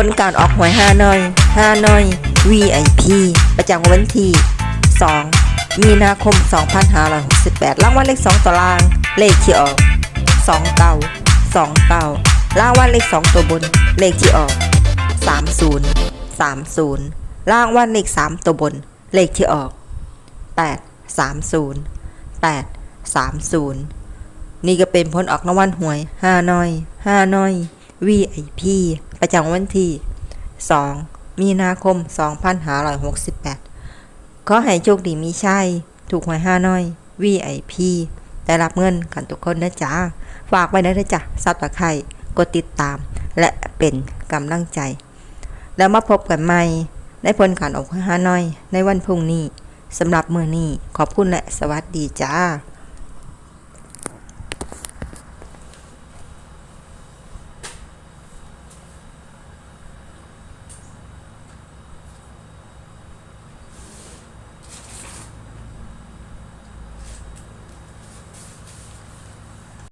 ผลการออกหวย5น้อย5น้อย VIP ประจำวันที่ 2 มีนาคม 2568 รางวัลเลข 2ตัวล่าง เลขที่ออก 2 เก้า2 เก้ารางวัลเลข 2 ตัวบน เลขที่ออก 30 30รางวัลเลข 3 ตัวบน เลขที่ออก 8 30 8 30 นี่ก็เป็นผลออกรางวัลหวย5น้อย5น้อย VIP ประจำวันที่ 2 มีนาคม 2568 ขอให้โชคดีมีชัย ถูกหวย5น้อย VIP ได้รับเงินกันทุกคนนะจ๊ะ ฝากไว้นะจ๊ะซับตะไคร่กดติดตาม และเป็นกำลังใจ แล้วมาพบกันใหม่ในผลการออกหวย5น้อย ในวันพรุ่งนี้สำหรับมือนี้ขอบคุณและสวัสดีจ้า